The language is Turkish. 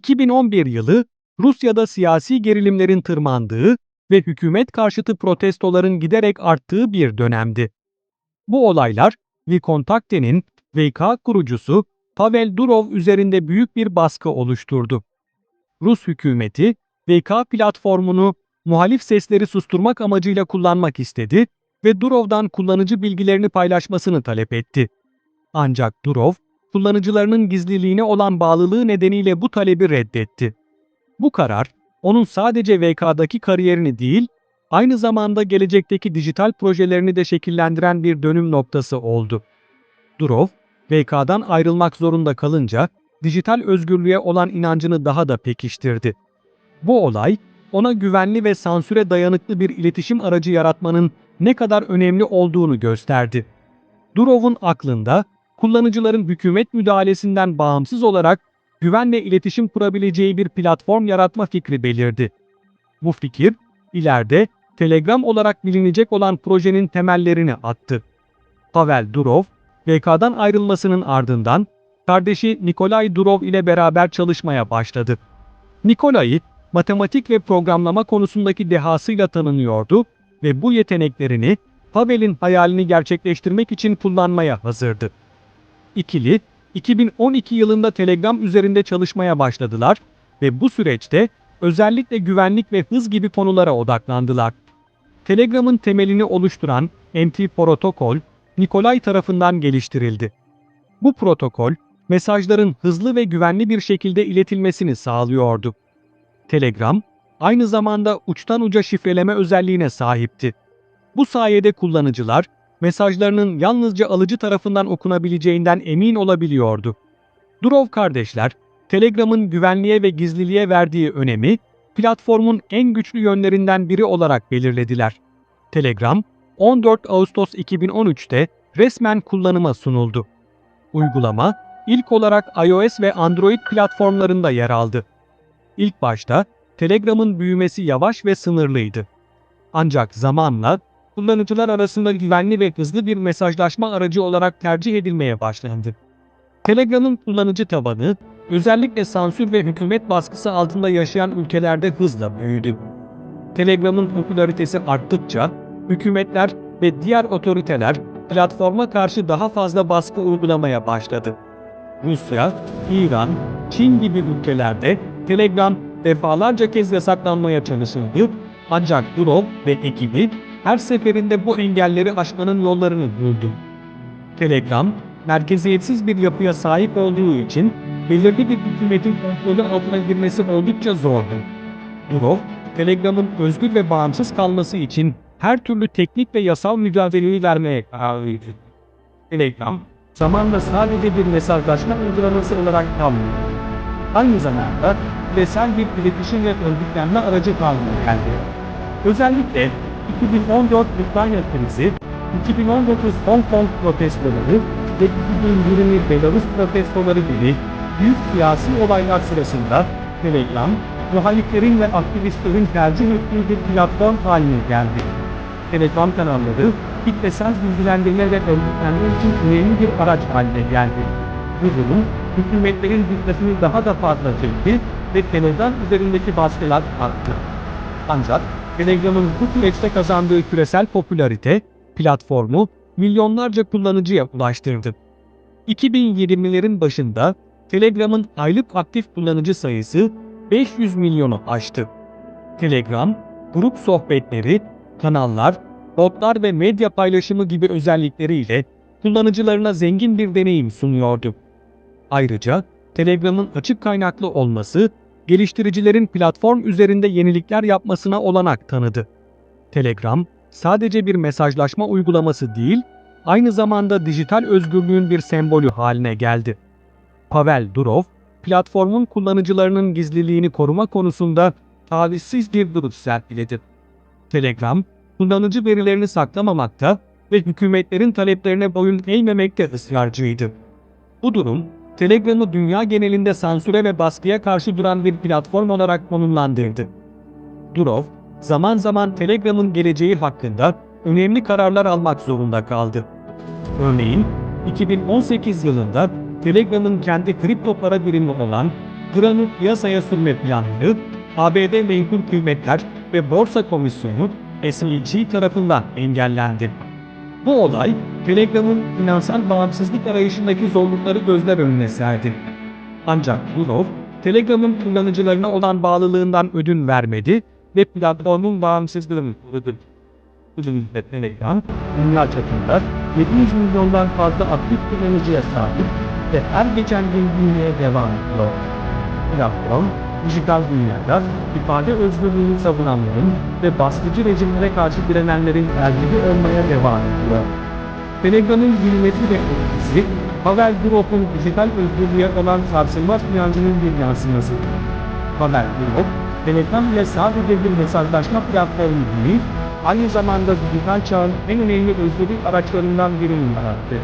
2011 yılı Rusya'da siyasi gerilimlerin tırmandığı ve hükümet karşıtı protestoların giderek arttığı bir dönemdi. Bu olaylar Vkontakte'nin VK kurucusu Pavel Durov üzerinde büyük bir baskı oluşturdu. Rus hükümeti VK platformunu muhalif sesleri susturmak amacıyla kullanmak istedi ve Durov'dan kullanıcı bilgilerini paylaşmasını talep etti. Ancak Durov, kullanıcılarının gizliliğine olan bağlılığı nedeniyle bu talebi reddetti. Bu karar, onun sadece VK'daki kariyerini değil, aynı zamanda gelecekteki dijital projelerini de şekillendiren bir dönüm noktası oldu. Durov, VK'dan ayrılmak zorunda kalınca dijital özgürlüğe olan inancını daha da pekiştirdi. Bu olay, ona güvenli ve sansüre dayanıklı bir iletişim aracı yaratmanın ne kadar önemli olduğunu gösterdi. Durov'un aklında kullanıcıların hükümet müdahalesinden bağımsız olarak güvenle iletişim kurabileceği bir platform yaratma fikri belirdi. Bu fikir, ileride Telegram olarak bilinecek olan projenin temellerini attı. Pavel Durov, VK'dan ayrılmasının ardından kardeşi Nikolay Durov ile beraber çalışmaya başladı. Nikolay'ı matematik ve programlama konusundaki dehasıyla tanınıyordu ve bu yeteneklerini Pavel'in hayalini gerçekleştirmek için kullanmaya hazırdı. İkili, 2012 yılında Telegram üzerinde çalışmaya başladılar ve bu süreçte özellikle güvenlik ve hız gibi konulara odaklandılar. Telegram'ın temelini oluşturan MT protokol, Nikolay tarafından geliştirildi. Bu protokol, mesajların hızlı ve güvenli bir şekilde iletilmesini sağlıyordu. Telegram, aynı zamanda uçtan uca şifreleme özelliğine sahipti. Bu sayede kullanıcılar, mesajlarının yalnızca alıcı tarafından okunabileceğinden emin olabiliyordu. Durov kardeşler, Telegram'ın güvenliğe ve gizliliğe verdiği önemi, platformun en güçlü yönlerinden biri olarak belirlediler. Telegram, 14 Ağustos 2013'te resmen kullanıma sunuldu. Uygulama, ilk olarak iOS ve Android platformlarında yer aldı. İlk başta Telegram'ın büyümesi yavaş ve sınırlıydı. Ancak zamanla kullanıcılar arasında güvenli ve hızlı bir mesajlaşma aracı olarak tercih edilmeye başlandı. Telegram'ın kullanıcı tabanı, özellikle sansür ve hükümet baskısı altında yaşayan ülkelerde hızla büyüdü. Telegram'ın popülaritesi arttıkça, hükümetler ve diğer otoriteler platforma karşı daha fazla baskı uygulamaya başladı. Rusya, İran, Çin gibi ülkelerde Telegram defalarca kez yasaklanmaya çalışıldı ancak Durov ve ekibi her seferinde bu engelleri aşmanın yollarını buldu. Telegram, merkeziyetsiz bir yapıya sahip olduğu için belirli bir hükümetin kontrolü altına girmesi oldukça zordu. Durov, Telegram'ın özgür ve bağımsız kalması için her türlü teknik ve yasal mücadeleyi vermeye kararlıydı. Telegram, zamanla sadece bir mesajlaşma uygulaması olarak kalmıyor. Aynı zamanda küresel bir iletişim ve örgütlenme aracı haline geldi. Özellikle 2014 Ukrayna krizi, 2019 Hong Kong protestoları ve 2020 Belarus protestoları gibi büyük siyasi olaylar sırasında Telegram, muhaliflerin ve aktivistlerin tercih ettiği bir platform haline geldi. Telegram kanalları, kitlesel bilgilendirme ve örgütlenme için önemli bir araç haline geldi. Bu durum, hükümetlerin dikkatini daha da fazla çekti ve Telegram üzerindeki baskılar arttı. Ancak Telegram'ın süreçte kazandığı küresel popülarite, platformu milyonlarca kullanıcıya ulaştırdı. 2020'lerin başında Telegram'ın aylık aktif kullanıcı sayısı 500 milyonu aştı. Telegram, grup sohbetleri, kanallar, botlar ve medya paylaşımı gibi özellikleriyle kullanıcılarına zengin bir deneyim sunuyordu. Ayrıca Telegram'ın açık kaynaklı olması, geliştiricilerin platform üzerinde yenilikler yapmasına olanak tanıdı. Telegram, sadece bir mesajlaşma uygulaması değil, aynı zamanda dijital özgürlüğün bir sembolü haline geldi. Pavel Durov, platformun kullanıcılarının gizliliğini koruma konusunda tavizsiz bir duruş sergiledi. Telegram, kullanıcı verilerini saklamamakta ve hükümetlerin taleplerine boyun eğmemekte ısrarcıydı. Bu durum, Telegram'ı dünya genelinde sansüre ve baskıya karşı duran bir platform olarak konumlandırdı. Durov, zaman zaman Telegram'ın geleceği hakkında önemli kararlar almak zorunda kaldı. Örneğin, 2018 yılında Telegram'ın kendi kripto para birimi olan Gran'ın piyasaya sürme planları, ABD Menkul Kıymetler ve Borsa Komisyonu SEC tarafından engellendi. Bu olay, Telegram'ın finansal bağımsızlık arayışındaki zorlukları gözler önüne serdi. Ancak Durov, Telegram'ın kullanıcılarına olan bağlılığından ödün vermedi ve platformun bağımsızlığını korudu. Ödünle Telegram, dünya çapında 700 milyondan fazla aktif kullanıcıya sahip ve her geçen gün büyümeye devam ediyor. Platform, dijital dünyada ifade özgürlüğünü savunanların ve baskıcı rejimlere karşı direnenlerin tercihi olmaya devam ediyor. Telegram'ın ve etkisi, Pavel Durov'un dijital özgürlüğe olan sarsılmaz inancının bir yansıması. Pavel Durov, Telegram ile sadece bir mesajlaşma platformu değil, aynı zamanda dijital çağın en önemli özgürlük araçlarından birini yarattı.